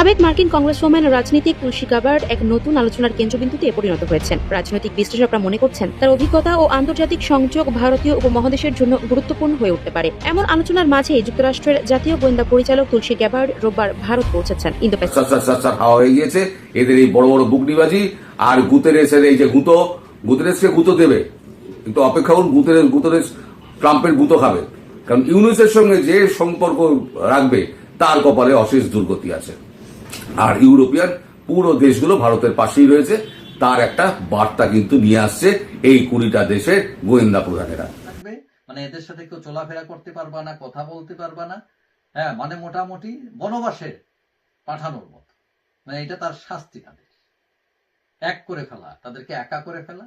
সাবেক মার্কিন কংগ্রেসওম্যান রাজনীতিক তুলসী গাবার্ড এক নতুন আলোচনার কেন্দ্রবিন্দুতে পরিণত হয়েছেন। রাজনৈতিক বিশ্লেষকরা মনে করছেন, তার অভিজ্ঞতা ও আন্তর্জাতিক সংযোগ ভারতীয় উপমহাদেশের জন্য গুরুত্বপূর্ণ হয়ে উঠতে পারে। এমন আলোচনার মাঝে যুক্তরাষ্ট্রের জাতীয় গোয়েন্দা পরিচালক তুলসী গ্যাবার্ড রোববার ভারত পৌঁছেছেন গিয়েছে। এদের এই বড় বড় বুকনিবাজি আর গুতেরেসের এই যে গুতো গুতেরেসকে গুতো দেবে। কিন্তু অপেক্ষা করুন গুতেরেস গুতেরেস ট্রাম্পের গুতো খাবে। কারণ ইউনুসের সঙ্গে যে সম্পর্ক রাখবে, তার কপালে অশেষ দুর্গতি আছে। আর ইউরোপিয়ান পুরো দেশগুলো ভারতের পাশেই রয়েছে। তার একটা বার্তা কিন্তু নিয়ে আসছে এই কুড়িটা দেশের গোয়েন্দা প্রধানেরা। থাকবে। মানে এদের সাথে কেউ চলাফেরা করতে পারবা না কথা বলতে পারবা না। হ্যাঁ মানে মোটামুটি বনবাসে পাঠানোর মতো। মানে এটা তার শাস্তি তাদের। এক করে ফেলা তাদেরকে একা করে ফেলা।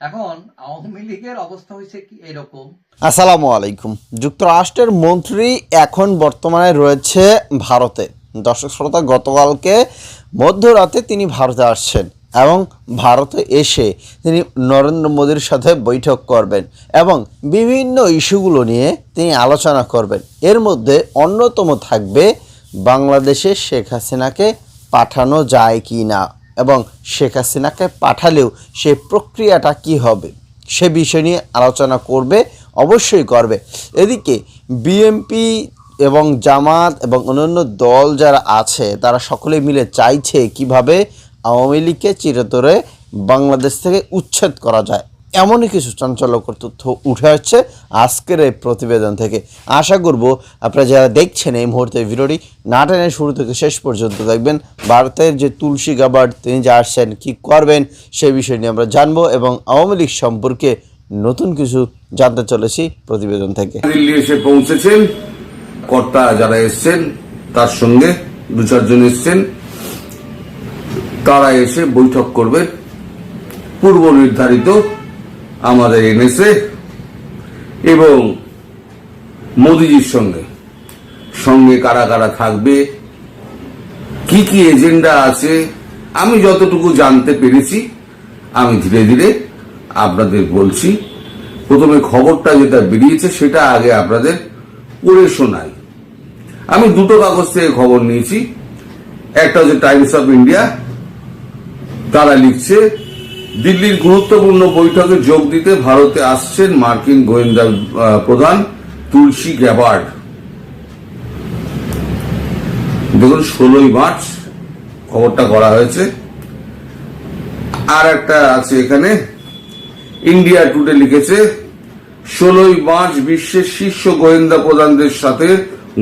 এখন আওয়ামী লীগের অবস্থা হয়েছে কি এরকম? আসসালামু আলাইকুম। যুক্তরাষ্ট্রের মন্ত্রী এখন বর্তমানে রয়েছে ভারতে। দর্শক শ্রোতা, গতকালকে মধ্যরাতে তিনি ভারতে আসছেন এবং ভারতে এসে তিনি নরেন্দ্র মোদীর সাথে বৈঠক করবেন এবং বিভিন্ন ইস্যুগুলো নিয়ে তিনি আলোচনা করবেন। এর মধ্যে অন্যতম থাকবে বাংলাদেশে শেখ হাসিনাকে পাঠানো যায় কি না এবং শেখ হাসিনাকে পাঠালেও সে প্রক্রিয়াটা কি হবে, সে বিষয় নিয়ে আলোচনা করবে, অবশ্যই করবে। এদিকে বিএমপি এবং জামাত এবং অন্যান্য দল যারা আছে, তারা সকলে মিলে চাইছে কীভাবে আওয়ামী লীগকে চিরতরে বাংলাদেশ থেকে উচ্ছেদ করা যায়। এমনই কিছু চাঞ্চল্যকর তথ্য উঠে আসছে আজকের এই প্রতিবেদন থেকে। আশা করব আপনারা যারা দেখছেন এই মুহূর্তে ভিডিওটি, না টেনে শুরু থেকে শেষ পর্যন্ত দেখবেন। ভারতের যে তুলসী গাবার্ড তিনি যা আসছেন, কী করবেন সেই বিষয় নিয়ে আমরা জানব এবং আওয়ামী লীগ সম্পর্কে নতুন কিছু জানতে চলেছি প্রতিবেদন থেকে। দিল্লি এসে পৌঁছেছেন। কর্তা যারা এসছেন, তার সঙ্গে দু চারজন এসছেন, তারা এসে বৈঠক করবে। পূর্ব নির্ধারিত আমাদের এনএসএ এবং মোদিজির সঙ্গে। সঙ্গে কারা কারা থাকবে, কি কি এজেন্ডা আছে, আমি যতটুকু জানতে পেরেছি, আমি ধীরে ধীরে আপনাদের বলছি। প্রথমে খবরটা যেটা বেরিয়েছে, সেটা আগে আপনাদের পড়ে শোনাই। আমি দুটো কাগজ থেকে খবর নিয়েছি। একটা হচ্ছে টাইমস অফ ইন্ডিয়া তারা লিখছে, দিল্লির গুরুত্বপূর্ণ বৈঠকে যোগ দিতে ভারতে আসছেন মার্কিন গোয়েন্দা প্রধান তুলসী গ্যাবার্ড। দেখুন, ষোলোই মার্চ খবরটা করা হয়েছে। আর একটা আছে এখানে। ইন্ডিয়া টুডে লিখেছে, ষোলোই মার্চ বিশ্বের শীর্ষ গোয়েন্দা প্রধানদের সাথে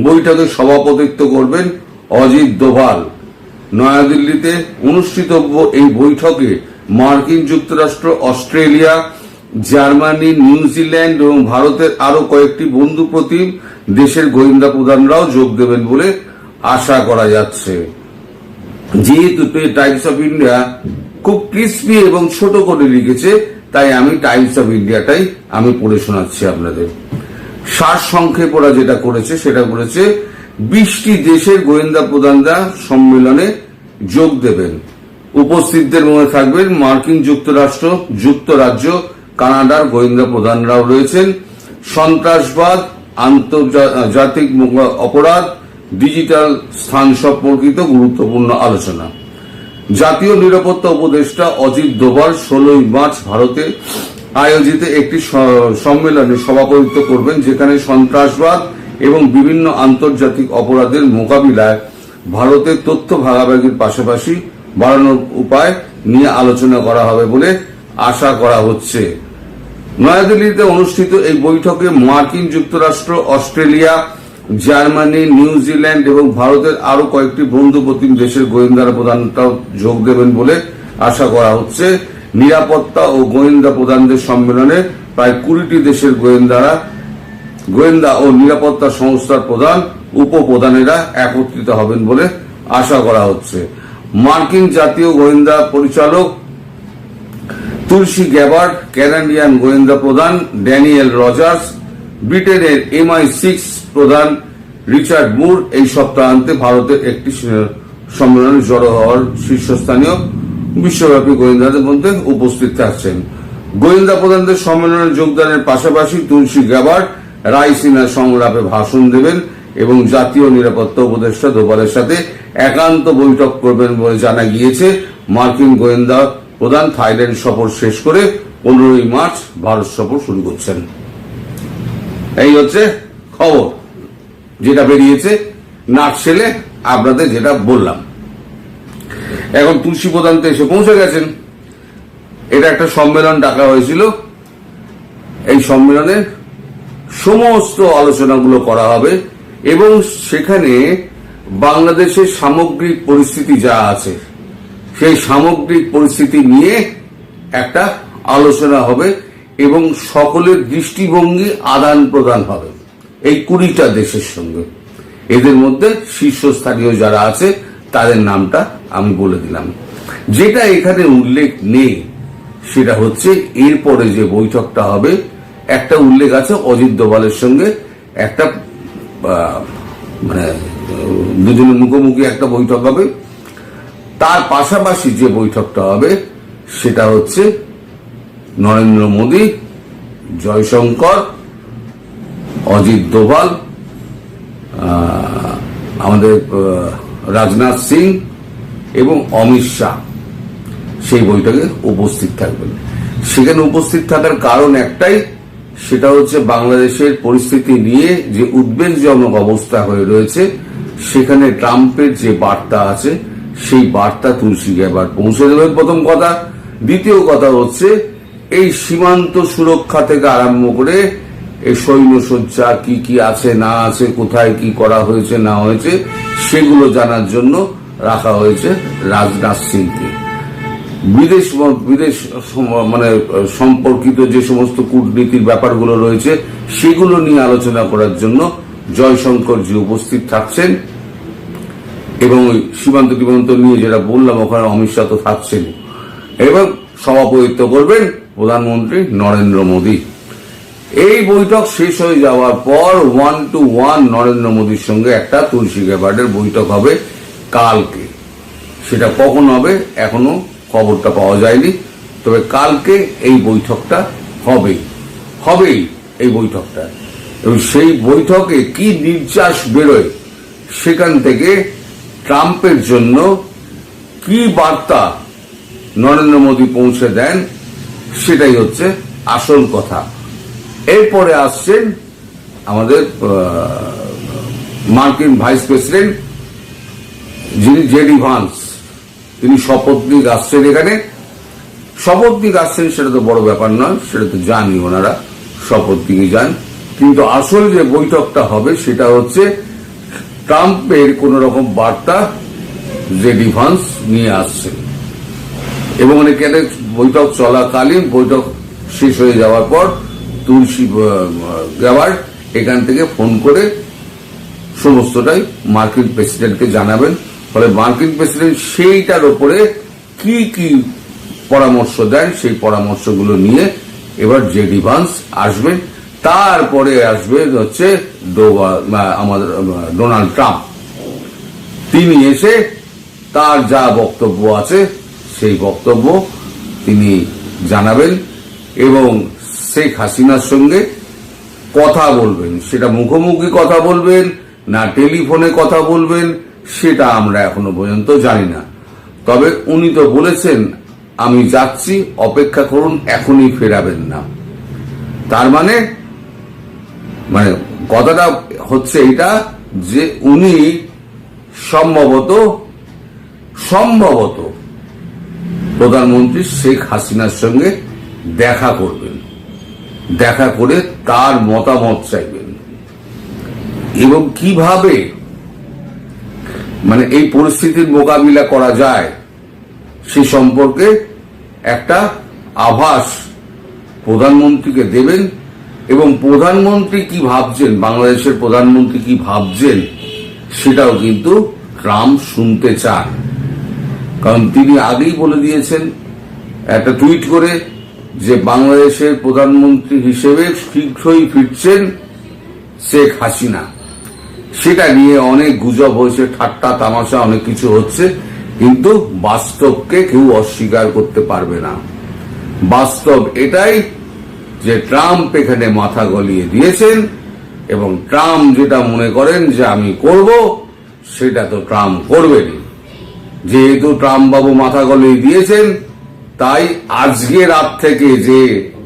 বৈঠকে সভাপতিত্ব করবেন অজিত দোভাল। নয়াদিল্লিতে অনুষ্ঠিতব্য এই বৈঠকে মার্কিন যুক্তরাষ্ট্র, অস্ট্রেলিয়া, জার্মানি, নিউজিল্যান্ড এবং ভারতের আরও কয়েকটি বন্ধু প্রতিম দেশের গোয়েন্দা প্রধানরাও যোগ দেবেন বলে আশা করা যাচ্ছে। যেহেতু টাইমস অফ ইন্ডিয়া খুব ক্রিস্পি এবং ছোট করে লিখেছে, তাই আমি টাইমস অফ ইন্ডিয়াটাই আমি পড়ে শোনাচ্ছি আপনাদের। সার সংক্ষেপ ওরা যেটা করেছে, সেটা করেছে বিশটি দেশের গোয়েন্দা প্রধানরা সম্মেলনে যোগ দেবেন। উপস্থিতদের মধ্যে থাকবেন মার্কিন যুক্তরাষ্ট্র, যুক্তরাজ্য, কানাডার গোয়েন্দা প্রধানরাও রয়েছেন। সন্ত্রাসবাদ, আন্তর্জাতিক অপরাধ, ডিজিটাল স্থান সম্পর্কিত গুরুত্বপূর্ণ আলোচনা। জাতীয় নিরাপত্তা উপদেষ্টা অজিত দোভাল ষোলোই মার্চ ভারতে আয়োজিত একটি সম্মেলনে সভাপতিত্ব করবেন, যেখানে সন্ত্রাসবাদ এবং বিভিন্ন আন্তর্জাতিক অপরাধের মোকাবিলায় ভারতের তথ্য ভাগাভাগির পাশাপাশি বাড়ানোর উপায় নিয়ে আলোচনা করা হবে বলে আশা করা হচ্ছে। নয়াদিল্লিতে অনুষ্ঠিত এই বৈঠকে মার্কিন যুক্তরাষ্ট্র, অস্ট্রেলিয়া, জার্মানি নিউজিল্যান্ড এবং ভারতের আরও কয়েকটি বন্ধু প্রতিম দেশের গোয়েন্দারা প্রধানরাও যোগ দেবেন বলে আশা করা হচ্ছে। নিরাপত্তা ও গোয়েন্দা প্রধানদের সম্মেলনে প্রায় কুড়িটি দেশের গোয়েন্দারা, গোয়েন্দা ও নিরাপত্তা সংস্থার প্রধান, উপপ্রধানেরা একত্রিত হবেন বলে আশা করা হচ্ছে। মার্কিন জাতীয় গোয়েন্দা পরিচালক তুলসী গ্যাবার্ড ক্যানাডিয়ান গোয়েন্দা প্রধান ড্যানিয়েল রজার্স, ব্রিটেনের এমআই সিক্স প্রধান রিচার্ড মুর এই সপ্তাহান্তে ভারতের একটি সম্মেলনে জড়ো হওয়ার শীর্ষস্থানীয় বিশ্বব্যাপী গোয়েন্দাদের মধ্যে উপস্থিত থাকছেন। গোয়েন্দা প্রধানদের সম্মেলনে যোগদানের পাশাপাশি তুলসী গ্যাবার্ড রায়সিনা সংলাপে ভাষণ দেবেন এবং জাতীয় নিরাপত্তা উপদেষ্টা দোভালের সাথে একান্ত বৈঠক করবেন বলে জানা গিয়েছে। মার্কিন গোয়েন্দা প্রধান থাইল্যান্ড সফর শেষ করে পনেরোই মার্চ ভারত সফর শুরু করছেন। এই হচ্ছে খবর, যেটা বেরিয়েছে। নাটসেলে আপনাদের যেটা বললাম। এখন তুলসী প্রধান তো এসে পৌঁছে গেছেন। এটা একটা সম্মেলন ডাকা হয়েছিল। এই সম্মেলনে সমস্ত আলোচনাগুলো করা হবে এবং সেখানে বাংলাদেশের সামগ্রিক পরিস্থিতি যা আছে, সেই সামগ্রিক পরিস্থিতি নিয়ে একটা আলোচনা হবে এবং সকলের দৃষ্টিভঙ্গি আদান প্রদান হবে এই কুড়িটা দেশের সঙ্গে। এদের মধ্যে শীর্ষস্থানীয় যারা আছে, তাদের নামটা আমি বলে দিলাম। যেটা এখানে উল্লেখ নেই, সেটা হচ্ছে এরপরে যে বৈঠকটা হবে, একটা উল্লেখ আছে অজিত দোভালের সঙ্গে, একটা মানে দুজনের মুখোমুখি একটা বৈঠক হবে। তার পাশাপাশি যে বৈঠকটা হবে, সেটা হচ্ছে নরেন্দ্র মোদী, জয়শঙ্কর, অজিত দোভাল আমাদের রাজনাথ সিং এবং অমিত শাহ, সেই বৈঠকে উপস্থিত থাকবেন। সেখানে উপস্থিত থাকার কারণ একটাই, সেটা হচ্ছে বাংলাদেশের পরিস্থিতি নিয়ে যে উদ্বেগজনক অবস্থা হয়ে রয়েছে, সেখানে ট্রাম্পের যে বার্তা আছে, সেই বার্তা তুলসী গ্যাবার পৌঁছে দেবেন প্রথম কথা। দ্বিতীয় কথা হচ্ছে, এই সীমান্ত সুরক্ষা থেকে আরম্ভ করে এই সৈন্য সজ্জা কি কি আছে, না আছে, কোথায় কি করা হয়েছে, না হয়েছে, সেগুলো জানার জন্য রাখা হয়েছে রাজনাথ সিংকে বিদেশ বিদেশ মানে সম্পর্কিত যে সমস্ত কূটনীতির ব্যাপারগুলো রয়েছে, সেগুলো নিয়ে আলোচনা করার জন্য জয়শঙ্কর জি উপস্থিত থাকছেন এবং ওই সীমান্ত টিমান্ত নিয়ে যেটা বললাম, ওখানে অমিত শাহ তো থাকছেন। এবং সভাপতিত্ব করবেন প্রধানমন্ত্রী নরেন্দ্র মোদী। এই বৈঠক শেষ হয়ে যাওয়ার পর ওয়ান টু ওয়ান নরেন্দ্র মোদীর সঙ্গে একটা তুলসী গ্যাবার্ডের বৈঠক হবে। কালকে। সেটা কখন হবে এখনও খবরটা পাওয়া যায়নি। তবে কালকে এই বৈঠকটা হবেই হবেই এই বৈঠকটা। এবং সেই বৈঠকে কি নির্যাস বেরোয় সেখান থেকে ট্রাম্পের জন্য কি বার্তা নরেন্দ্র মোদী পৌঁছে দেন সেটাই হচ্ছে আসল কথা। এরপরে আসছেন আমাদের মার্কিন ভাইস প্রেসিডেন্ট যিনি জেডি ভান্স, তিনি শপথ আসছেন এখানে। শপথ নিয়ে আসছেন সেটা তো বড় ব্যাপার নয়, সেটা তো জানি ওনারা, শপথ নিয়ে যান। কিন্তু আসল যে বৈঠকটা হবে সেটা হচ্ছে ট্রাম্পের কোন রকম বার্তা জেডি ভান্স নিয়ে আসছেন এবং এখানে বৈঠক চলাকালীন, বৈঠক শেষ হয়ে যাওয়ার পর তুলসী গ্যাবার এখান থেকে ফোন করে সমস্তটাই মার্কিন প্রেসিডেন্টকে জানাবেন। ফলে মার্কিন প্রেসিডেন্ট সেইটার উপরে কি কি পরামর্শ দেন, সেই পরামর্শগুলো নিয়ে এবার জেডি ডিভান্স আসবেন। তারপরে আসবে হচ্ছে আমাদের ডোনাল্ড ট্রাম্প। তিনি এসে তার যা বক্তব্য আছে, সেই বক্তব্য তিনি জানাবেন এবং শেখ হাসিনার সঙ্গে কথা বলবেন। সেটা মুখোমুখি কথা বলবেন, না টেলিফোনে কথা বলবেন সেটা আমরা এখনও পর্যন্ত জানি না। তবে উনি তো বলেছেন, আমি যাচ্ছি, অপেক্ষা করুন, এখনই ফেরাবেন না। তার মানে মানে কথাটা হচ্ছে এটা যে উনি সম্ভবত সম্ভবত প্রধানমন্ত্রী শেখ হাসিনার সঙ্গে দেখা করবেন। দেখা করে তার মতামত চাইবেন। এবং কীভাবে মানে এই পরিস্থিতির মোকাবিলা করা যায়, সে সম্পর্কে একটা আভাস প্রধানমন্ত্রীকে দেবেন এবং প্রধানমন্ত্রী কি ভাবছেন, বাংলাদেশের প্রধানমন্ত্রী কি ভাবছেন, সেটাও কিন্তু ট্রাম্প শুনতে চান। কারণ তিনি আগেই বলে দিয়েছেন, একটা টুইট করে যে বাংলাদেশের প্রধানমন্ত্রী হিসেবে শীঘ্রই ফিরছেন শেখ হাসিনা। সেটা নিয়ে অনেক গুজব হয়েছে, ঠাট্টা, তামাশা, অনেক কিছু হচ্ছে, কিন্তু বাস্তবকে কেউ অস্বীকার করতে পারবে না। বাস্তব এটাই যে ট্রাম্প এখানে মাথা গলিয়ে দিয়েছেন, এবং ট্রাম্প যেটা মনে করেন যে আমি করব, সেটা তো ট্রাম্প করবেনই। যেহেতু ট্রাম্প বাবু মাথা গলিয়ে দিয়েছেন, তাই আজকে রাত থেকে যে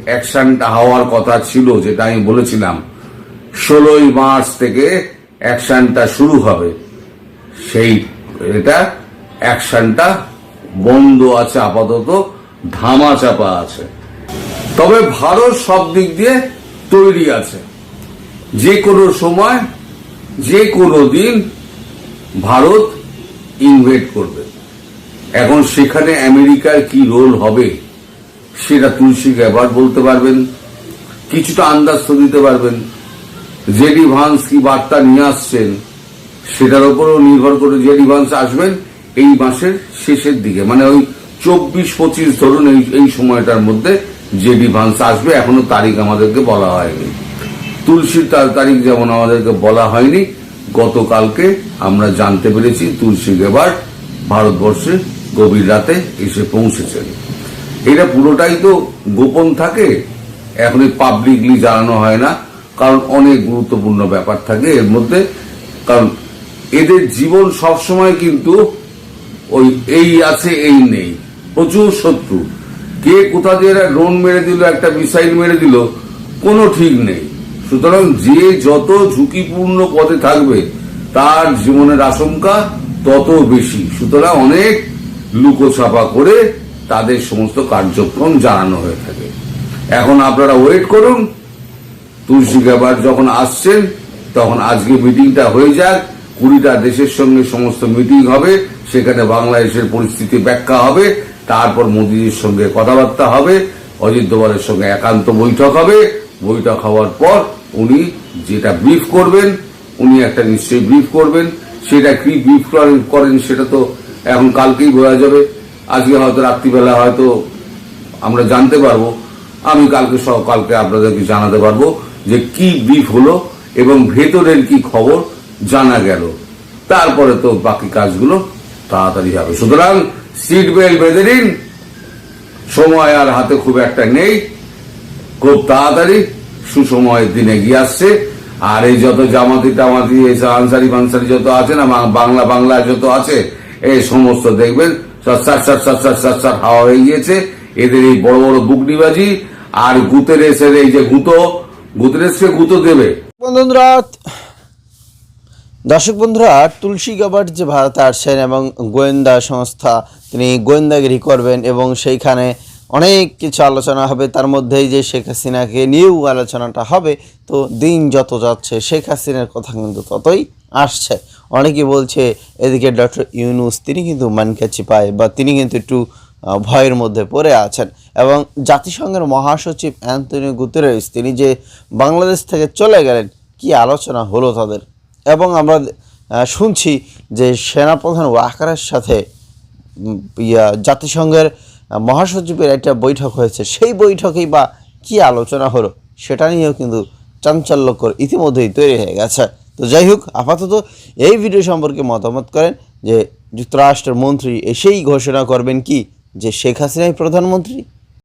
অ্যাকশনটা হওয়ার কথা ছিল, যেটা আমি বলেছিলাম, ষোলোই মার্চ থেকে অ্যাকশনটা শুরু হবে। সেই, এটা অ্যাকশনটা বন্ধ আছে, আপাতত ধামা চাপা আছে। তবে ভারত সব দিক দিয়ে তৈরি আছে। যে কোনো সময়, যে কোনো দিন ভারত ইনভেট করবে। এখন সেখানে আমেরিকার কি রোল হবে, সেটা তুলসী গ্যাবার বলতে পারবেন, কিছুটা আন্দাজ তো দিতে পারবেন। জেডি ভান্স কি বার্তা নিয়ে আসছেন, সেটার উপরও নির্ভর করে জেডি ভান্স আসবেন এই মাসের শেষের দিকে। মানে ওই চব্বিশ, পঁচিশ ধরুন এই এই সময়টার মধ্যে জেডি ভান্স আসবে, এখনও তারিখ আমাদেরকে বলা হয়নি। তুলসীর তার- তারিখ যেমন আমাদেরকে বলা হয়নি, গতকালকে আমরা জানতে পেরেছি তুলসী গেবার ভারতবর্ষে গভীর রাতে এসে পৌঁছেছেন। এটা পুরোটাই তো গোপন থাকে, এখন পাবলিকলি জানানো হয় না। কারণ অনেক গুরুত্বপূর্ণ ব্যাপার থাকে এর মধ্যে। কারণ এদের জীবন সবসময় কিন্তু ওই এই আছে, এই নেই। প্রচুর শত্রু। কে কোথা দিয়ে একটা ড্রোন মেরে দিল, একটা মিসাইল মেরে দিল, কোনো ঠিক নেই। সুতরাং যে যত ঝুঁকিপূর্ণ পথে থাকবে, তার জীবনের আশঙ্কা তত বেশি। সুতরাং অনেক লুকোছাপা করে তাদের সমস্ত কার্যক্রম জানানো হয়ে থাকে। এখন আপনারা ওয়েট করুন। তুলসী গ্যাবার যখন আসছেন, তখন আজকে মিটিংটা হয়ে যাক, কুড়িটা দেশের সঙ্গে সমস্ত মিটিং হবে, সেখানে বাংলাদেশের পরিস্থিতি ব্যাখ্যা হবে, তারপর মোদীজির সঙ্গে কথাবার্তা হবে, অজিত দোভালের সঙ্গে একান্ত বৈঠক হবে। বৈঠক হওয়ার পর উনি যেটা ব্রিফ করবেন, উনি একটা নিশ্চয়ই ব্রিফ করবেন। সেটা কি ব্রিফ করেন সেটা তো এখন কালকেই বোঝা যাবে। আজকে হয়তো রাত্রিবেলা হয়তো আমরা জানতে পারব। আমি কালকে কালকে আপনাদেরকে জানাতে পারব। যে কি ব্রিফ হলো এবং ভেতরের কি খবর জানা গেল। তারপরে তো বাকি কাজগুলো তাড়াতাড়ি হবে। সুতরাং সিট বেল্ট বেঁধে নিন। সময় আর হাতে খুব একটা নেই। খুব তাড়াতাড়ি সুসময়ের দিনে গিয়ে আসছে। আর এই যত জামাতি টামাতি আনসারি ফানসারি যত আছে না বাংলা বাংলা যত আছে, এই সমস্ত দেখবেন সাত সাত হাওয়া হয়ে গিয়েছে। এদের এই বড় বড় বুকনিবাজি আর গুতেরেসের এই যে গুঁতো গুতেরেসকে গুঁতো দেবে। দর্শক বন্ধুরা, তুলসী গাবার যে ভারতে আসছেন এবং গোয়েন্দা সংস্থা, তিনি গোয়েন্দাগিরি করবেন এবং সেইখানে অনেক কিছু আলোচনা হবে। তার মধ্যেই যে শেখ হাসিনাকে নিয়েও আলোচনাটা হবে, তো দিন যত যাচ্ছে, শেখ হাসিনার কথা কিন্তু ততই আসছে। অনেকে বলছে, এদিকে ডক্টর ইউনুস, তিনি কিন্তু মানকে চিপায় বা তিনি কিন্তু একটু ভয়ের মধ্যে পড়ে আছেন। এবং জাতিসংঘের মহাসচিব অ্যান্টনিও গুতেরেস, তিনি যে বাংলাদেশ থেকে চলে গেলেন, কি আলোচনা হলো তাদের? এবং আমরা শুনছি যে সেনাপ্রধান ওয়াকারের সাথে জাতিসংঘের মহাসচিবের একটা বৈঠক হয়েছে। সেই বৈঠকেই বা কি আলোচনা হলো, সেটা নিয়েও কিন্তু চাঞ্চল্যকর ইতিমধ্যেই তৈরি হয়ে গেছে। তো যাই হোক, আপাতত এই ভিডিও সম্পর্কে মতামত করেন যে যুক্তরাষ্ট্রের মন্ত্রী এসেই ঘোষণা করবেন কি? যে শেখ হাসিনাই প্রধানমন্ত্রী?